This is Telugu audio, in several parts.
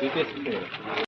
이게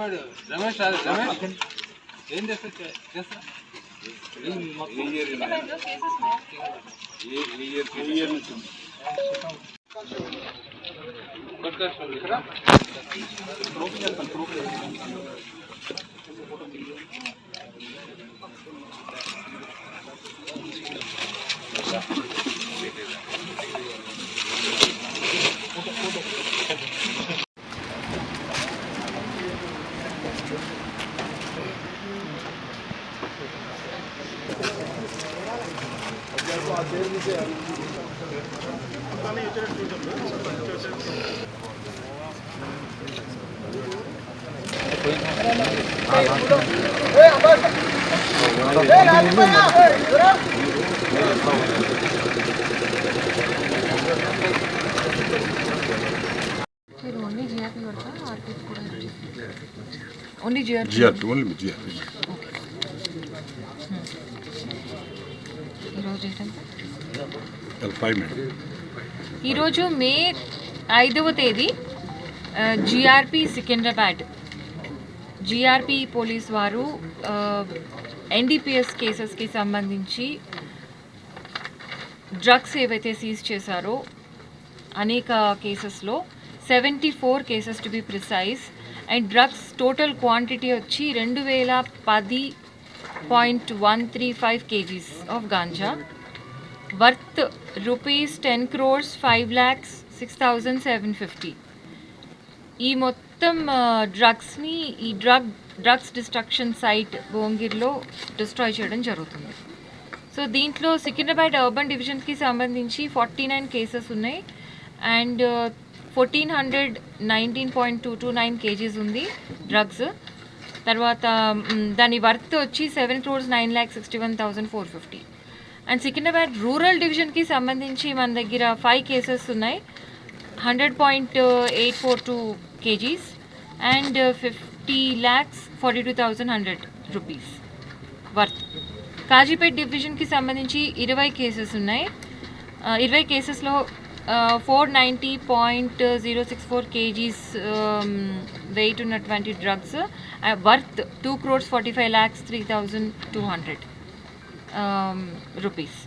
రాదు రమేష్ ఏం చేస్తా చేస్తా ఇక్కడ మీరు ఓన్లీ జిఆర్పి వరకా ఆర్పీ కూడా ఓన్లీ జిఆర్పి. ఓన్లీ ఈరోజు మేడం ఈరోజు మే ఐదవ తేదీ జిఆర్పి సికింద్రాబాద్. జిఆర్పి పోలీస్ వారు ఎన్డీపీఎస్ కేసెస్కి సంబంధించి డ్రగ్స్ ఏవైతే సీజ్ చేశారో అనేక కేసెస్లో seventy four cases to be precise and drugs total quantity వచ్చి రెండు వేల పది point one three five kgs of ganja worth rupees ten crores five lakhs six thousand seven fifty ఈ మొత్తం డ్రగ్స్ని ఈ డ్రగ్ డ్రగ్స్ డిస్ట్రక్షన్ సైట్ భువనగిరిలో డిస్ట్రాయ్ చేయడం జరుగుతుంది. సో దీంట్లో సికింద్రాబాద్ అర్బన్ డివిజన్కి సంబంధించి ఫార్టీ నైన్ కేసెస్ ఉన్నాయి. And fourteen hundred nineteen point two two nine kgs ఉంది డ్రగ్స్ తర్వాత దాని వర్త్ వచ్చి seven crores nine lakh sixty one thousand four fifty and Secunderabad rural డివిజన్కి సంబంధించి మన దగ్గర ఫైవ్ కేసెస్ ఉన్నాయి. Hundred point eight four two kgs and fifty lakhs forty two thousand hundred rupees worth Kazipet డివిజన్కి సంబంధించి ఇరవై కేసెస్ ఉన్నాయి. ఇరవై కేసెస్లో four ninety point zero six four kgs um, weight ఉన్నటువంటి drugs worth two crores forty five lakhs three thousand two hundred rupees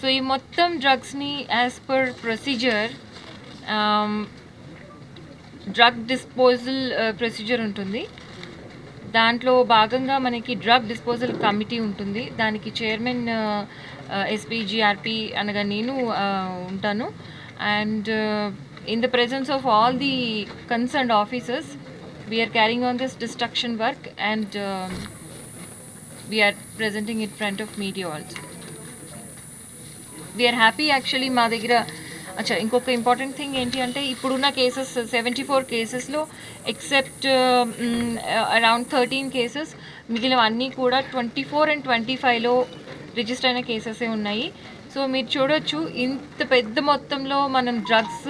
so ఈ మొత్తం డ్రగ్స్ని as per procedure drug disposal procedure ఉంటుంది. దాంట్లో భాగంగా మనకి డ్రగ్ డిస్పోజల్ కమిటీ ఉంటుంది. దానికి చైర్మన్ ఎస్పీజీఆర్పి అనగా నేను ఉంటాను. And in the presence of all the concerned officers we are carrying on this destruction work and we are presenting in front of media also we are happy actually మా దగ్గర అచ్చా ఇంకొక ఇంపార్టెంట్ థింగ్ ఏంటి అంటే ఇప్పుడున్న కేసెస్ సెవెంటీ ఫోర్ కేసెస్లో ఎక్సెప్ట్ అరౌండ్ థర్టీన్ కేసెస్ మిగిలిన అన్నీ కూడా ట్వంటీ ఫోర్ అండ్ ట్వంటీ ఫైవ్లో రిజిస్టర్ అయిన కేసెసే ఉన్నాయి. సో మీరు చూడొచ్చు ఇంత పెద్ద మొత్తంలో మనం drugs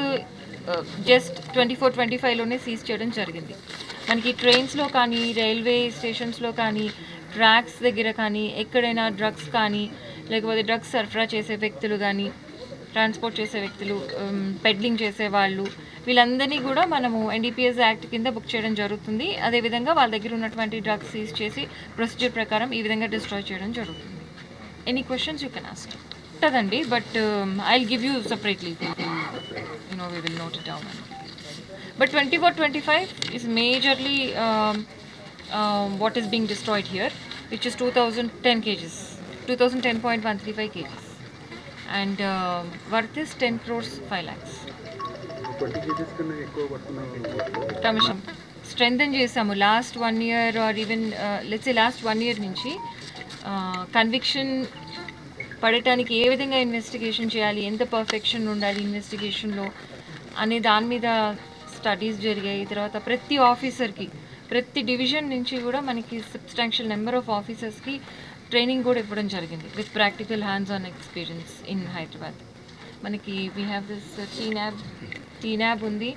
just twenty four twenty ఫైవ్లోనే seize చేయడం జరిగింది. మనకి ట్రైన్స్లో కానీ రైల్వే స్టేషన్స్లో కానీ ట్రాక్స్ దగ్గర కానీ ఎక్కడైనా డ్రగ్స్ కానీ లేకపోతే డ్రగ్స్ సరఫరా చేసే వ్యక్తులు కానీ ట్రాన్స్పోర్ట్ చేసే వ్యక్తులు పెడ్లింగ్ చేసే వాళ్ళు వీళ్ళందరినీ కూడా మనము ఎన్డీపీఎస్ యాక్ట్ కింద బుక్ చేయడం జరుగుతుంది. అదేవిధంగా వాళ్ళ దగ్గర ఉన్నటువంటి డ్రగ్స్ సీజ్ చేసి ప్రొసీజర్ ప్రకారం ఈ విధంగా డిస్ట్రాయ్ చేయడం జరుగుతుంది. Any questions you can ask ఉంటుందండి but I give you separately you know we will note it down but twenty four twenty five is majorly what is being destroyed here, which is 2010 kgs, 2010.135 kgs. And uh, worth is 10 crores 5 lakhs. Commission strengthen చేసాము last one year or even let's last one year నుంచి కన్విక్షన్ పడటానికి ఏ విధంగా ఇన్వెస్టిగేషన్ చేయాలి ఎంత పర్ఫెక్షన్ ఉండాలి ఇన్వెస్టిగేషన్లో అనే దాని మీద స్టడీస్ జరిగాయి తర్వాత ప్రతి ఆఫీసర్కి ప్రతి డివిజన్ నుంచి కూడా మనకి సబ్స్టాన్షియల్ నెంబర్ ఆఫ్ ఆఫీసర్స్కి ట్రైనింగ్ కూడా ఇవ్వడం జరిగింది with practical hands on experience in Hyderabad మనకి we have this TNAB TNAB ఉంది.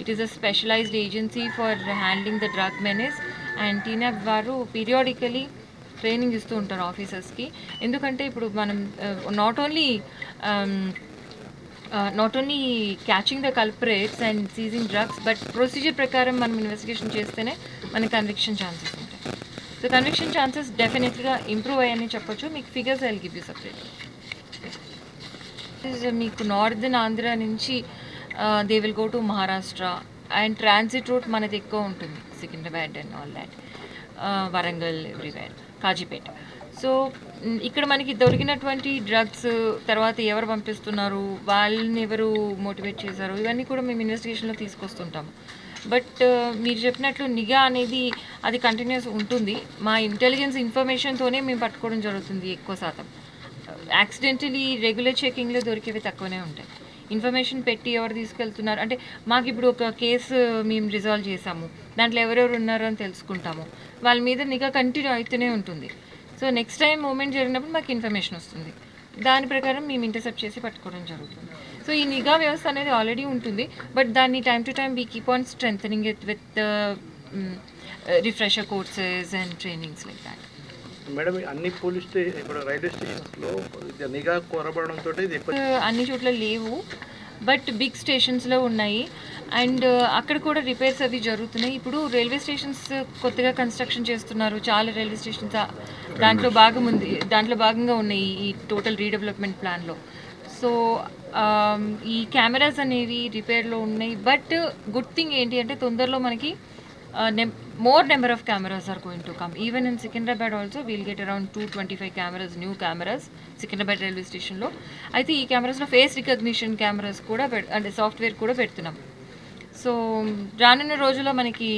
It is a specialized agency for handling the drug menace and TNAB వారు పీరియాడికలీ ట్రైనింగ్ ఇస్తూ ఉంటారు ఆఫీసర్స్కి ఎందుకంటే ఇప్పుడు మనం uh, not only not only catching the culprits and seizing drugs but procedure ప్రకారం మనం ఇన్వెస్టిగేషన్ చేస్తేనే మనకి కన్విక్షన్ ఛాన్సెస్ ఉంటాయి. సో కన్విక్షన్ ఛాన్సెస్ డెఫినెట్గా ఇంప్రూవ్ అయ్యాయని చెప్పొచ్చు. మీకు figures I give you separate మీకు నార్దర్న్ ఆంధ్ర నుంచి they will go to Maharashtra and transit route మనది ఎక్కువ ఉంటుంది. Secunderabad and all that Warangal everywhere Kazipet so ఇక్కడ మనకి దొరికినటువంటి డ్రగ్స్ తర్వాత ఎవరు పంపిస్తున్నారు వాళ్ళని ఎవరు మోటివేట్ చేశారు ఇవన్నీ కూడా మేము ఇన్వెస్టిగేషన్లో తీసుకొస్తుంటాము బట్ uh, మీరు చెప్పినట్లు నిఘా అనేది అది కంటిన్యూస్ ఉంటుంది. మా ఇంటెలిజెన్స్ ఇన్ఫర్మేషన్తోనే మేము పట్టుకోవడం జరుగుతుంది ఎక్కువ శాతం. యాక్సిడెంటలీ రెగ్యులర్ చెకింగ్లో దొరికేవి తక్కువనే ఉంటాయి. ఇన్ఫర్మేషన్ పెట్టి ఎవరు తీసుకెళ్తున్నారు? అంటే మాకు ఇప్పుడు ఒక కేసు uh, మేము రిజాల్వ్ చేసాము దాంట్లో ఎవరెవరు ఉన్నారో అని తెలుసుకుంటాము. వాళ్ళ మీద నిఘా కంటిన్యూ అవుతూనే ఉంటుంది. సో నెక్స్ట్ టైం మూమెంట్ జరిగినప్పుడు మాకు ఇన్ఫర్మేషన్ వస్తుంది. దాని ప్రకారం మేము ఇంటర్సెప్ట్ చేసి పట్టుకోవడం జరుగుతుంది. సో ఈ నిఘా వ్యవస్థ అనేది ఆల్రెడీ ఉంటుంది బట్ దాన్ని time to time we keep on strength it with refresher courses and trainings like that madam అన్ని పోలీస్ ఇప్పుడు రైల్వే స్టేషన్స్లో నిఘా కోరబడంతో ఎక్కువ అన్ని చోట్ల లేవు. బట్ బిగ్ స్టేషన్స్లో ఉన్నాయి. అండ్ అక్కడ కూడా రిపేర్స్ అవి జరుగుతున్నాయి. ఇప్పుడు రైల్వే స్టేషన్స్ కొత్తగా కన్స్ట్రక్షన్ చేస్తున్నారు. చాలా రైల్వే స్టేషన్స్ దాంట్లో భాగం ఉంది. దాంట్లో భాగంగా ఉన్నాయి ఈ టోటల్ రీడెవలప్మెంట్ ప్లాన్లో సో ఈ కెమెరాస్ అనేవి రిపేర్లో ఉన్నాయి. బట్ గుడ్ థింగ్ ఏంటి అంటే తొందరలో మనకి more number of cameras are going to come even in Secunderabad also we'll get around two twenty five cameras new cameras Secunderabad railway స్టేషన్లో అయితే ఈ కెమెరాస్లో ఫేస్ రికగ్నిషన్ కెమెరాస్ కూడా పెడ్ అంటే సాఫ్ట్వేర్ కూడా పెడుతున్నాం. సో రానున్న రోజుల్లో మనకి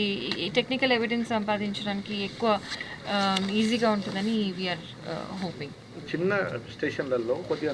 ఈ టెక్నికల్ ఎవిడెన్స్ సంపాదించడానికి ఎక్కువ ఈజీగా ఉంటుందని వీఆర్ హోపింగ్ చిన్న స్టేషన్లలో కొద్దిగా